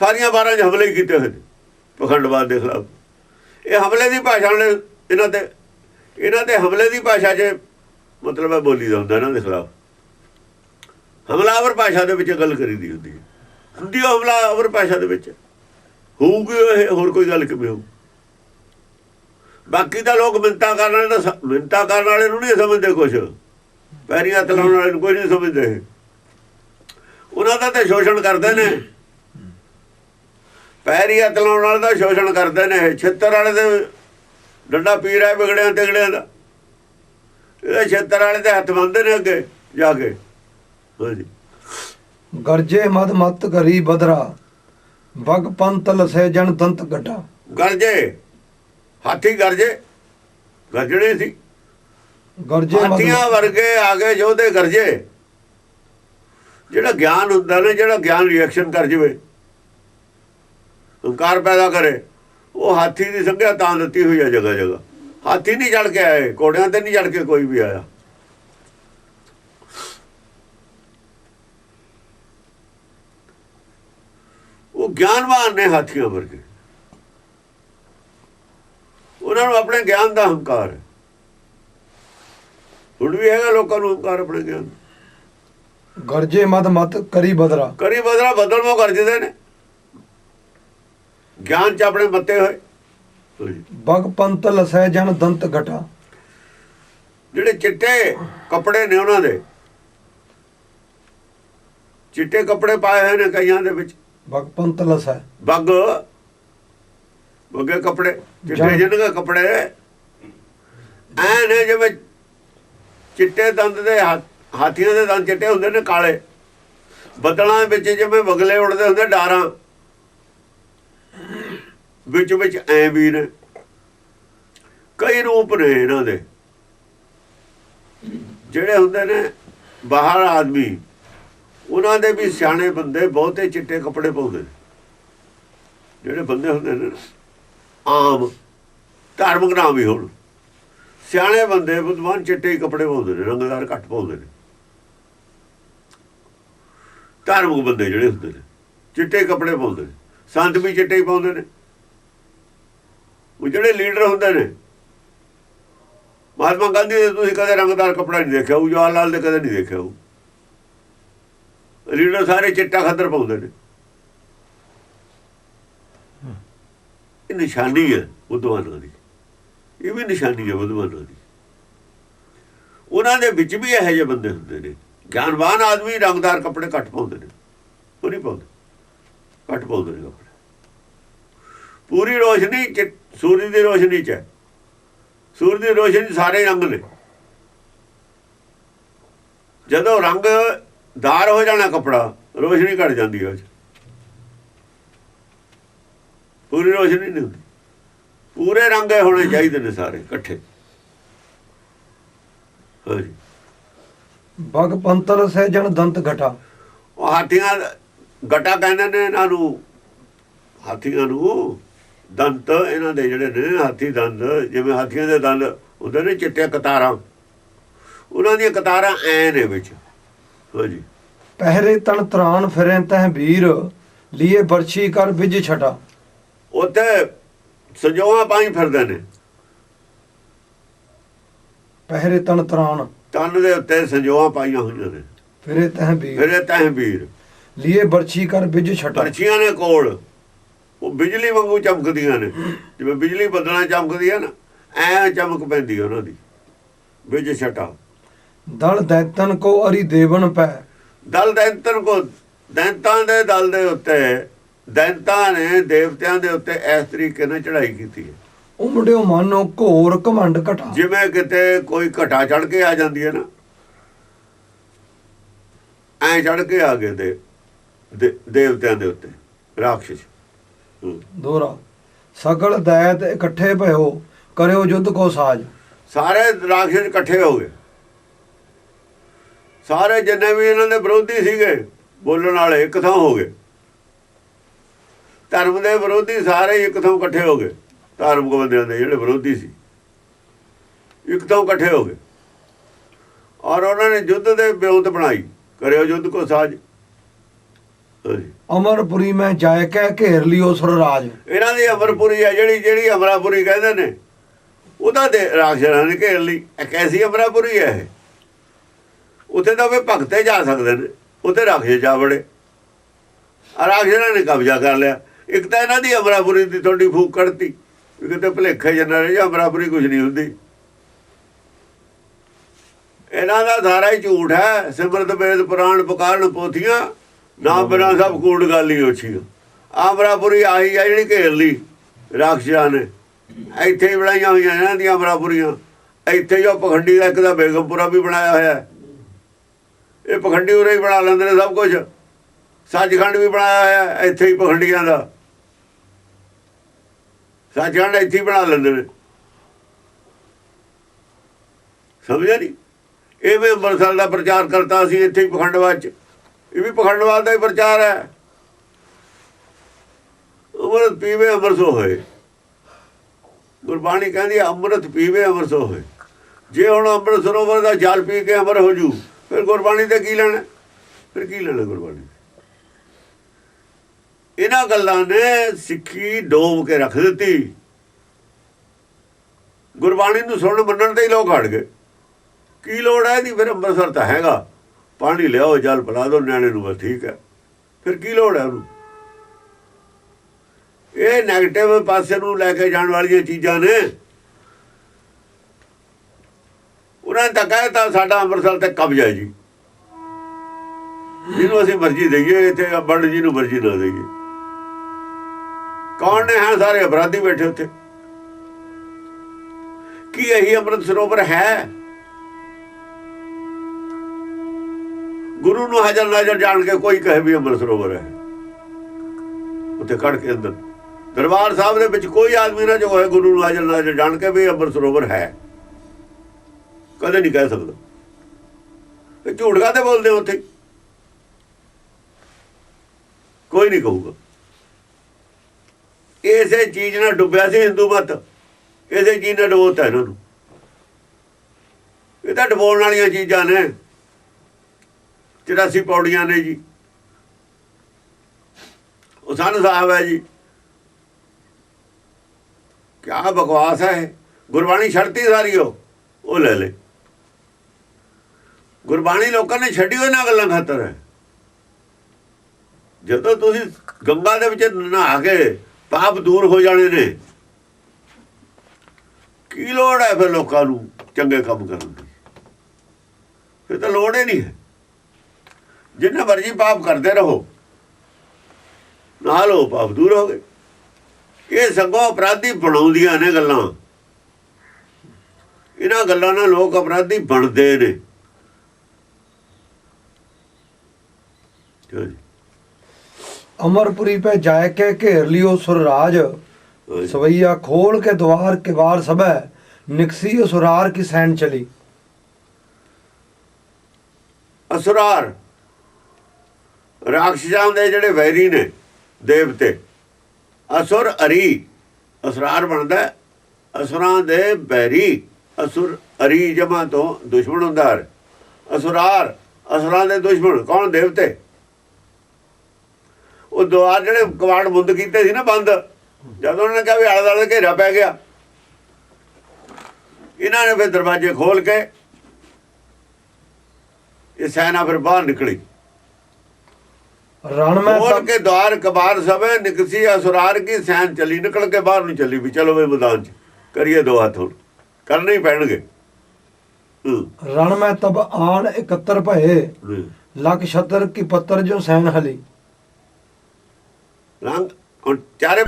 ਸਾਰੀਆਂ ਬਾਰਾਂ 'ਚ ਹਮਲੇ ਕੀਤੇ ਹੋਏ ਨੇ, ਪਖੰਡਵਾਦ ਦੇ ਖਿਲਾਫ। ਇਹ ਹਮਲੇ ਦੀ ਭਾਸ਼ਾ ਨੇ ਇਹਨਾਂ ਤੇ ਇਹਨਾਂ ਤੇ ਹਮਲੇ ਦੀ ਭਾਸ਼ਾ 'ਚ ਮਤਲਬ ਹੈ ਬੋਲੀ ਦਾ ਹੁੰਦਾ ਇਹਨਾਂ ਦੇ ਖਿਲਾਫ। ਹਮਲਾਵਰ ਭਾਸ਼ਾ ਦੇ ਵਿੱਚ ਗੱਲ ਕਰੀਦੀ ਹੁੰਦੀ ਹੈ। ਹੁੰਦੀ ਉਹ ਹਮਲਾਵਰ ਭਾਸ਼ਾ ਦੇ ਵਿੱਚ। ਹੋਊਗੀ ਇਹ, ਹੋਰ ਕੋਈ ਗੱਲ ਕਿਵੇਂ ਹੋਊ? ਬਾਕੀ ਤਾਂ ਲੋਕ ਮਿੰਤਾ ਕਰਨ ਵਾਲੇ ਤਾਂ ਸ- ਮਿੰਤਾ ਕਰਨ ਵਾਲੇ ਨੂੰ ਨਹੀਂ ਸਮਝਦੇ ਕੁਛ। ਪੈਰੀਆਂ ਹੱਥ ਵਾਲੇ ਨੂੰ ਕੋਈ ਨਹੀਂ ਸਮਝਦੇ। ਉਹਨਾਂ ਦਾ ਤਾਂ ਸ਼ੋਸ਼ਣ ਕਰਦੇ ਨੇ। ਪੈਰੀ ਹੱਥ ਲਾਉਣ ਵਾਲੇ ਦਾ ਸ਼ੋਸ਼ਣ ਕਰਦੇ ਨੇ ਇਹ। ਛਿੱਤਰ ਵਾਲੇ ਦੇ ਡੰਡਾ ਪੀਰ ਹੈ ਵਿਗੜਿਆਂ ਤਿਗੜਿਆਂ ਦਾ। ਇਹਦੇ ਛਿੱਤਰ ਵਾਲੇ ਦੇ ਹੱਥ ਬੰਨਦੇ ਨੇ ਅੱਗੇ ਜਾ ਕੇ। ਹਾਂਜੀ ਗਰਜੇ ਮਦ ਮਤ ਕਰੀ ਬਦਰਾ ਬਗ ਪੰਤ ਲਸੈ ਜਨ ਦੰਤ ਗੱਡਾ। ਗਰਜੇ ਹਾਥੀ ਗਰਜੇ ਗਰਜਣੇ ਸੀ। ਗਰਜੇ ਹਾਥੀਆਂ ਵਰਗੇ ਆਗੇ ਯੋਧੇ ਗਰਜੇ। ਜਿਹੜਾ ਗਿਆਨ ਹੁੰਦਾ ਨਾ ਜਿਹੜਾ ਗਿਆਨ ਰਿਐਕਸ਼ਨ ਕਰ ਜਵੇ। ਹੰਕਾਰ ਪੈਦਾ ਕਰੇ। ਉਹ ਹਾਥੀ ਦੀ ਸੰਗਿਆ ਤਾਂ ਦਿੱਤੀ ਹੋਈ ਹੈ ਜਗ੍ਹਾ ਜਗ੍ਹਾ। ਹਾਥੀ ਨਹੀਂ ਚੜ ਕੇ ਆਏ ਘੋੜਿਆਂ ਤੇ ਨਹੀਂ ਚੜ ਕੇ ਕੋਈ ਵੀ ਆਇਆ। ਉਹ ਗਿਆਨਵਾਨ ਨੇ ਹਾਥੀਆਂ ਵਰਗੇ। ਉਹਨਾਂ ਨੂੰ ਆਪਣੇ ਗਿਆਨ ਦਾ ਹੰਕਾਰ ਹੈ। ਹੁਣ ਵੀ ਹੈਗਾ ਲੋਕਾਂ ਨੂੰ ਹੰਕਾਰ ਆਪਣੇ ਗਿਆਨ। ਗਰਜੇ ਮਦ ਮਤ ਕਰੀ ਬਦਰਾ। ਕਰੀ ਬਦਲਾ ਬਦਲਮੋ ਕਰ ਦਿੰਦੇ ਨੇ। ਗਿਆਨ ਚ ਆਪਣੇ ਮੱਤੇ ਹੋਏ। ਹਾਂਜੀ। ਬਗ ਪੰਤ ਲਸੈ ਜਨ ਦੰਤ ਗੱਡਾ ਜਿਹੜੇ ਚਿੱਟੇ ਕੱਪੜੇ ਨੇ ਉਹਨਾਂ ਦੇ ਚਿੱਟੇ ਕੱਪੜੇ ਪਾਏ ਹੋਏ ਨੇ ਕਈਆਂ ਦੇ ਵਿੱਚ। ਬਗ ਪੰਤ ਲਸੈ। ਬੱਗ ਬੱਗੇ ਕੱਪੜੇ ਚਿੱਟੇ ਜਿਹਨਾਂ ਦੇ ਕੱਪੜੇ ਐ ਨੇ ਜਿਵੇਂ ਚਿੱਟੇ ਦੰਦ ਦੇ ਹਾਥੀਆਂ ਦੇ ਦੰਦ ਚਿੱਟੇ ਹੁੰਦੇ ਨੇ ਕਾਲੇ। ਬੱਦਲਾਂ ਵਿੱਚ ਜਿਵੇਂ ਬਗਲੇ ਉੜਦੇ ਹੁੰਦੇ ਡਾਰਾਂ। ਵਿੱਚ ਵਿੱਚ ਐ ਵੀ ਨੇ ਕਈ ਰੂਪ ਨੇ ਇਹਨਾਂ ਦੇ। ਜਿਹੜੇ ਹੁੰਦੇ ਨੇ ਬਾਹਰ ਆਦਮੀ, ਉਹਨਾਂ ਦੇ ਵੀ ਸਿਆਣੇ ਬੰਦੇ ਬਹੁਤੇ ਚਿੱਟੇ ਕੱਪੜੇ ਪਾਉਂਦੇ ਨੇ। ਜਿਹੜੇ ਬੰਦੇ ਹੁੰਦੇ ਨੇ ਆਮ ਧਾਰਮਿਕ ਨਾਮ ਵੀ ਹੋਣ। ਸਿਆਣੇ ਬੰਦੇ ਬੁੱਧਵਾਨ ਚਿੱਟੇ ਹੀ ਕੱਪੜੇ ਪਾਉਂਦੇ ਨੇ, ਰੰਗਦਾਰ ਘੱਟ ਪਾਉਂਦੇ ਨੇ। ਧਾਰਮਿਕ ਬੰਦੇ ਜਿਹੜੇ ਹੁੰਦੇ ਨੇ, ਚਿੱਟੇ ਕੱਪੜੇ ਪਾਉਂਦੇ ਨੇ। ਸੰਤ ਵੀ ਚਿੱਟੇ ਹੀ ਪਾਉਂਦੇ ਨੇ। ਉਹ ਜਿਹੜੇ ਲੀਡਰ ਹੁੰਦੇ ਨੇ, ਮਹਾਤਮਾ ਗਾਂਧੀ ਦੇ ਤੁਸੀਂ ਕਦੇ ਰੰਗਦਾਰ ਕੱਪੜਾ ਨਹੀਂ ਦੇਖਿਆ ਉਹ ਜਵਾਹਰ ਲਾਲ ਦੇ ਕਦੇ ਨਹੀਂ ਦੇਖਿਆ ਉਹ ਲੀਡਰ ਸਾਰੇ ਚਿੱਟਾ ਖੱਦਰ ਪਾਉਂਦੇ ਨੇ। ਇਹ ਨਿਸ਼ਾਨੀ ਹੈ ਬੁੱਧਵਾਨਾਂ ਦੀ। ਇਹ ਵੀ ਨਿਸ਼ਾਨੀ ਹੈ ਬੁੱਧਵਾਨਾਂ ਦੀ। ਉਹਨਾਂ ਦੇ ਵਿੱਚ ਵੀ ਇਹੋ ਜਿਹੇ ਬੰਦੇ ਹੁੰਦੇ ਨੇ। ਗਿਆਨਵਾਨ ਆਦਮੀ ਰੰਗਦਾਰ ਕੱਪੜੇ ਘੱਟ ਪਾਉਂਦੇ ਨੇ। ਉਹ ਨਹੀਂ ਪਾਉਂਦੇ। ਘੱਟ ਪਾਉਂਦੇ ਨੇ ਕੱਪੜੇ। ਪੂਰੀ ਰੋਸ਼ਨੀ ਚਿ- ਸੂਰਜ ਦੀ ਰੋਸ਼ਨੀ ਚ ਹੈ। ਸੂਰਜ ਦੀ ਰੋਸ਼ਨੀ ਸਾਰੇ ਰੰਗ ਨੇ। ਜਦੋਂ ਰੰਗ ਦਾਰ ਹੋ ਜਾਣਾ ਕਪੜਾ ਰੋਸ਼ਨੀ ਘਟ ਜਾਂਦੀ ਹੈ ਪੂਰੀ ਰੋਸ਼ਨੀ ਨਹੀਂ ਹੁੰਦੀ। ਪੂਰੇ ਰੰਗ ਹੋਣੇ ਚਾਹੀਦੇ ਨੇ ਸਾਰੇ ਇਕੱਠੇ। ਹਾਂਜੀ। ਬਗ ਪੰਤ ਲਸੈ ਜਨ ਦੰਤ ਗੱਡਾ ਉਹ ਹਾਥੀਆਂ ਗਟਾ ਕਹਿੰਦੇ ਨੇ ਇਹਨਾਂ ਨੂੰ। ਹਾਥੀਆਂ ਨੂੰ ਦੰਤ ਇਹਨਾਂ ਦੇ ਜਿਹੜੇ ਨੇ ਹਾਥੀ ਦੰਦ ਜਿਵੇਂ ਹਾਥੀਆਂ ਦੇ ਦੰਦ ਹੁੰਦੇ ਨੇ ਚਿੱਟੇ ਕਤਾਰਾਂ। ਉਹਨਾਂ ਦੀਆਂ ਕਤਾਰਾਂ ਐ ਨੇ ਵਿੱਚ। ਹਾਂਜੀ। ਪਹਿਰੇ ਤਨ ਤਰਾਨ ਫਿਰੈ ਤਹ ਵੀਰ ਲੀਏ ਬਰਛੀ ਕਰ ਵਿਜ ਛਟਾ। ਉੱਥੇ ਸਜੋਆਂ ਪਾਈ ਫਿਰਦੇ ਨੇ। ਪਹਿਰੇ ਤਨ ਤਰਾਨ ਤਨ ਦੇ ਉੱਤੇ ਸੰਜੋਆਂ ਪਾਈਆਂ ਹੋਈਆਂ ਨੇ। ਫਿਰੇ ਤਹ ਵੀਰ ਫਿਰ ਇਹ ਤਹਿਬੀਰ ਲੀਏ ਬਰਛੀ ਕਰ ਵਿਜ ਛਟਾ। ਪਰਚੀਆਂ ਨੇ ਕੋਲ। ਉਹ ਬਿਜਲੀ ਵਾਂਗੂ ਚਮਕਦੀਆਂ ਨੇ। ਜਿਵੇਂ ਬਿਜਲੀ ਬੱਦਲਾਂ ਚਮਕਦੀ ਹੈ ਨਾ ਐ ਚਮਕ ਪੈਂਦੀ ਉਹਨਾਂ ਦੀ। ਵਿੱਚ ਛਟਾ। ਦਲ ਦੈਤਨ ਕੋ ਅਰੀ ਦੇਵਨ ਪੈ। ਦਲ ਦੈਂਤਨ ਕੋ ਦੈਂਤਾਂ ਦੇ ਦਲ ਦੇ ਉੱਤੇ ਦੈਂਤਾਂ ਨੇ ਦੇਵਤਿਆਂ ਦੇ ਉੱਤੇ ਇਸ ਤਰੀਕੇ ਨਾਲ ਚੜ੍ਹਾਈ ਕੀਤੀ ਹੈ। ਉਮੜਿਓ ਮਾਨੋ ਘੋਰ ਘਮੰਡ ਘਟਾ। ਜਿਵੇਂ ਕਿਤੇ ਕੋਈ ਘਟਾ ਚੜ ਕੇ ਆ ਜਾਂਦੀ ਹੈ ਨਾ। ਐ ਚੜ ਕੇ ਆ ਗਏ ਦੇ- ਦੇਵਤਿਆਂ ਦੇ ਉੱਤੇ ਰਾਖਸ਼ ਹੂੰ। ਸਗਲ ਦੈਤ ਇਕੱਠੇ ਭਇਓ, ਕਰਿਓ ਯੁੱਧ ਕੋ ਸਾਜ। ਸਾਰੇ ਰਾਖਸ਼ ਇਕੱਠੇ ਹੋ ਗਏ। ਸਾਰੇ ਜਿੰਨੇ ਵੀ ਇਹਨਾਂ ਦੇ ਵਿਰੋਧੀ ਸੀਗੇ, ਬੋਲਣ ਵਾਲੇ ਇੱਕ ਥਾਂ ਹੋ ਗਏ। ਧਰਮ ਦੇ ਵਿਰੋਧੀ ਸਾਰੇ ਹੀ ਇੱਕ ਥਾਂ ਇਕੱਠੇ ਹੋ ਗਏ। ਧਾਰਮਿਕ ਬੰਦਿਆਂ ਦੇ ਜਿਹੜੇ ਵਿਰੋਧੀ ਸੀ, ਇੱਕ ਥਾਂ ਇਕੱਠੇ ਹੋ ਗਏ। ਔਰ ਉਹਨਾਂ ਨੇ ਯੁੱਧ ਦੇ ਬਿਉਂਤ ਬਣਾਈ। ਕਰਿਓ ਯੁੱਧ ਕੋ ਸਾਜ। ਅਮਰਪੁਰੀ ਮੈਂ ਜਾਇ ਕੈ ਘੇਰ ਲਿਓ ਸੁਰ ਰਾਜ। ਇਹਨਾਂ ਦੀ ਅਮਰਪੁਰੀ ਹੈ ਜਿਹੜੀ ਜਿਹੜੀ ਅਮਰਾਪੁਰੀ ਕਹਿੰਦੇ ਨੇ ਉਹਦਾ ਦੇ ਰਾਖਸ਼ਾਂ ਨੇ ਘੇਰ ਲਈ। ਇਹ ਕੈਸੀ ਅਮਰਾਪੁਰੀ ਹੈ ਇਹ। ਉੱਥੇ ਤਾਂ ਵੀ ਭਗਤੇ ਜਾ ਸਕਦੇ ਨੇ। ਉੱਥੇ ਰਾਖਸ਼ ਜਾ ਵੜੇ। ਆ ਰਾਖਸ਼ਾਂ ਨੇ ਕਬਜ਼ਾ ਕਰ ਲਿਆ। ਇੱਕ ਤਾਂ ਇਹਨਾਂ ਦੀ ਅਮਰਾਪੁਰੀ ਦੀ ਥੋੜੀ ਫੂਕ ਕੱਢਤੀ। ਕਿਤੇ ਭਲੇਖੇ ਜਨਾ ਰਹੀ ਅਮਰਾਪੁਰੀ ਕੁਝ ਨਹੀਂ ਹੁੰਦੀ। ਇਹਨਾਂ ਦਾ ਸਾਰਾ ਹੀ ਝੂਠ ਹੈ। ਸਿਮਰਤ ਵੇਦ ਪੁਰਾਣ ਪੁਕਾਰਨ ਪੋਥੀਆਂ। ਨਾ ਬਿਨਾਂ ਸਭ ਕੂੜ ਗਾਲੀ ਹੋਛੀਆਂ ਆਮਰਾਪੁਰੀ ਆਈ ਆ ਜਿਹੜੀ ਘੇਰ ਲਈ ਰਾਖਸ਼ਾਂ ਨੇ। ਇੱਥੇ ਹੀ ਬਣਾਈਆਂ ਹੋਈਆਂ ਇਹਨਾਂ ਦੀਆਂ ਅਮਰਾਪੁਰੀਆਂ ਇੱਥੇ ਹੀ ਉਹ ਪਖੰਡੀ ਦਾ ਇੱਕ ਦਾ ਬੇਗਮਪੁਰਾ ਵੀ ਬਣਾਇਆ ਹੋਇਆ ਹੈ। ਇਹ ਪਖੰਡੀ ਉਰੇ ਹੀ ਬਣਾ ਲੈਂਦੇ ਨੇ ਸਭ ਕੁਝ ਸੱਚਖੰਡ ਵੀ ਬਣਾਇਆ ਹੋਇਆ ਹੈ, ਇੱਥੇ ਹੀ ਪਖੰਡੀਆਂ ਦਾ। ਸੱਚਖੰਡ ਇੱਥੇ ਹੀ ਬਣਾ ਲੈਂਦੇ ਨੇ। ਸਮਝਿਆ ਨਹੀਂ ਇਹ ਵੀ ਅੰਮ੍ਰਿਤਸਰ ਦਾ ਪ੍ਰਚਾਰ ਕਰਤਾ ਸੀ ਇੱਥੇ ਹੀ ਪਖੰਡਵਾਦ ਚ। ਇਹ ਵੀ ਪਖੰਡਵਾਦ ਦਾ ਹੀ ਪ੍ਰਚਾਰ ਹੈ। ਅੰਮ੍ਰਿਤ ਪੀਵੇ ਅੰਮ੍ਰਿਤਸੋ ਹੋਏ। ਗੁਰਬਾਣੀ ਕਹਿੰਦੀ ਅੰਮ੍ਰਿਤ ਪੀਵੇ ਅੰਮ੍ਰਿਤਸੋ ਹੋਏ। ਜੇ ਹੁਣ ਅੰਮ੍ਰਿਤ ਸਰੋਵਰ ਦਾ ਜਲ ਪੀ ਕੇ ਅਮਰ ਹੋ ਜੂ, ਫਿਰ ਗੁਰਬਾਣੀ ਤੇ ਕੀ ਲੈਣਾ? ਫਿਰ ਕੀ ਲੈਣਾ ਗੁਰਬਾਣੀ ਇਹਨਾਂ ਗੱਲਾਂ ਨੇ ਸਿੱਖੀ ਡੋਬ ਕੇ ਰੱਖ ਦਿੱਤੀ। ਗੁਰਬਾਣੀ ਨੂੰ ਸੁਣਨ ਮੰਨਣ ਤੇ ਹੀ ਲੋਕ ਹਟ ਗਏ। ਕੀ ਲੋੜ ਹੈ ਇਹਦੀ? ਫਿਰ ਅੰਮ੍ਰਿਤਸਰ ਤਾਂ ਹੈਗਾ। ਪਾਣੀ ਲਿਆਓ, ਜਲ ਪਿਲਾ ਦਿਓ, ਨਿਆਣੇ ਨੂੰ ਬਸ ਠੀਕ ਹੈ। ਫਿਰ ਕੀ ਲੋੜ ਹੈ ਉਹਨੂੰ? ਇਹ 네ਗੇਟਿਵ ਪਾਸੇ ਨੂੰ ਲੈ ਕੇ ਜਾਣ ਵਾਲੀਆਂ ਚੀਜ਼ਾਂ ਨੇ। ਉਹਨਾਂ ਨੇ ਤਾਂ ਕਹਿਤਾ ਸਾਡਾ ਅੰਮ੍ਰਿਤਸਰ ਤੇ ਕਬਜ਼ਾ ਹੈ ਜੀ। ਜਿਹਨੂੰ ਅਸੀਂ ਮਰਜ਼ੀ ਦਈਏ, ਇੱਥੇ ਬੰਡ ਜੀ ਨੂੰ ਮਰਜ਼ੀ ਨਾ ਦਈਏ। ਕੌਣ ਨੇ? ਹੈ, ਸਾਰੇ ਅਪਰਾਧੀ ਬੈਠੇ ਉੱਥੇ। ਕੀ ਇਹੀ ਅੰਮ੍ਰਿਤ ਸਰੋਵਰ ਹੈ? ਗੁਰੂ ਨੂੰ ਹਾਜ਼ਰ ਨਾਜ਼ਰ ਜਾਣ ਕੇ ਕੋਈ ਕਹੇ ਵੀ ਅੰਮ੍ਰਿਤ ਸਰੋਵਰ ਹੈ। ਉੱਥੇ ਖੜ ਕੇ ਅੰਦਰ। ਦਰਬਾਰ ਸਾਹਿਬ ਦੇ ਵਿੱਚ ਕੋਈ ਆਦਮੀ ਨਾ ਜੋ ਹੈ ਗੁਰੂ ਨੂੰ ਹਾਜ਼ਰ ਨਾਜ਼ਰ ਜਾਣ ਕੇ ਵੀ ਅੰਮ੍ਰਿਤ ਸਰੋਵਰ ਹੈ। ਕਦੇ ਨਹੀਂ ਕਹਿ ਸਕਦਾ। ਇਹ ਝੂਠ ਕਾਤੇ ਬੋਲਦੇ ਹੋ ਉੱਥੇ? ਕੋਈ ਨਹੀਂ ਕਹੂਗਾ। ਇਸੇ ਚੀਜ਼ ਨਾਲ ਡੁੱਬਿਆ ਸੀ ਹਿੰਦੂ ਮਤ। ਇਸੇ ਚੀਜ਼ ਨਾਲ ਡੁਬੋਤਾ ਇਹਨਾਂ ਨੂੰ। ਇਹ ਤਾਂ ਡੁਬੋਣ ਵਾਲੀਆਂ ਚੀਜ਼ਾਂ ਨੇ। 84 ਪੌੜੀਆਂ ਨੇ ਜੀ। ਉਹ ਸੰਨ ਸਾਹਿਬ ਹੈ ਜੀ। ਕਿਆ ਬਕਵਾਸ ਹੈ। ਇਹ? ਗੁਰਬਾਣੀ ਛੱਡਤੀ ਸਾਰੀ ਉਹ। ਉਹ ਲੈ ਲੈ। ਗੁਰਬਾਣੀ ਲੋਕਾਂ ਨੇ ਛੱਡੀ ਹੋਈ ਨਾ ਗੱਲਾਂ ਖਾਤਰ। ਹੈ ਜਦੋਂ ਤੁਸੀਂ ਗੰਗਾ ਦੇ ਵਿੱਚ ਨਹਾ ਕੇ ਪਾਪ ਦੂਰ ਹੋ ਜਾਣੇ ਨੇ, ਕੀ ਲੋੜ ਹੈ ਫਿਰ ਲੋਕਾਂ ਨੂੰ ਚੰਗੇ ਕੰਮ ਕਰਨ ਦੀ? ਫਿਰ ਤਾਂ ਲੋੜ ਹੀ ਨਹੀਂ ਹੈ। ਜਿੰਨਾ ਮਰਜ਼ੀ ਪਾਪ ਕਰਦੇ ਰਹੋ। ਨਾਲ ਉਹ ਪਾਪ ਦੂਰ ਹੋ ਗਏ। ਇਹ ਸੰਗੋ ਅਪਰਾਧੀ ਬਣਾਉਂਦੀਆਂ ਨੇ ਗੱਲਾਂ। ਇਹਨਾਂ ਗੱਲਾਂ ਨਾਲ ਲੋਕ ਅਪਰਾਧੀ ਬਣਦੇ ਨੇ। ਅਮਰਪੁਰੀ ਪੈ ਜਾਇ ਕੈ ਘੇਰ ਲਿਓ ਸੁਰ ਰਾਜ। ਹਾਂਜੀ। ਸਵਈਆ ਖੋਲ ਕੇ ਦਵਾਰ ਕਿਵਾਰ ਸਭੈ ਨਿਕਸੀ ਸੁਰਾਰ ਕੀ ਸੈਨ ਚਲੀ। ਅਸੁਰਾਰ। ਰਾਖਸ਼ਾਂ ਦੇ ਜਿਹੜੇ ਵੈਰੀ ਨੇ, ਦੇਵਤੇ, ਅਸੁਰ ਅਰੀ, ਅਸਰਾਰ ਬਣਦਾ ਅਸੁਰਾਂ ਦੇ ਵੈਰੀ, ਅਸੁਰ ਅਰੀ ਜਮਾ ਤੋਂ ਦੁਸ਼ਮਣ ਹੁੰਦਾ ਹੈ। ਅਸੁਰਾਰ, ਅਸੁਰਾਂ ਦੇ ਦੁਸ਼ਮਣ, ਕੌਣ? ਦੇਵਤੇ। ਉਹ ਦੁਆਰ ਜਿਹੜੇ ਕਵਾੜ ਬੰਦ ਕੀਤੇ ਸੀ ਨਾ ਬੰਦ, ਜਦੋਂ ਉਹਨਾਂ ਨੇ ਕਿਹਾ ਵੀ ਆਲੇ ਦੁਆਲੇ ਘੇਰਾ ਪੈ ਗਿਆ। ਇਹਨਾਂ ਨੇ ਫਿਰ ਦਰਵਾਜ਼ੇ ਖੋਲ ਕੇ ਇਹ ਸੈਨਾ ਫਿਰ ਬਾਹਰ ਨਿਕਲੀ। ਰਣ ਮੈਂ ਖੋਲ ਕੇ ਦਵਾਰ ਕਬਾਰ ਸਭੇ ਨਿਕਸੀ ਅਸੁਰਾਰ ਕੀ ਸੈਨ ਚਲੀ ਨਿਕਲ ਕੇ ਬਾਹਰ ਨੂੰ ਚੱਲੀ ਵੀ ਚਲੋ ਵੇ ਮੈਦਾਨ ਚ। ਕਰੀਏ ਦੋ ਹੱਥ ਹੁਣ ਕਰਨੇ ਹੀ ਪੈਣਗੇ। ਰਣ ਮੈਂ ਤਬ ਆਣ 71 ਭਏ। ਲੱਖ ਛੱਤਰ ਕੀ ਪੱਤਰ ਜੋ ਸੈਨ ਹਲੀ। ਰੰਗ ਚਾਰੇ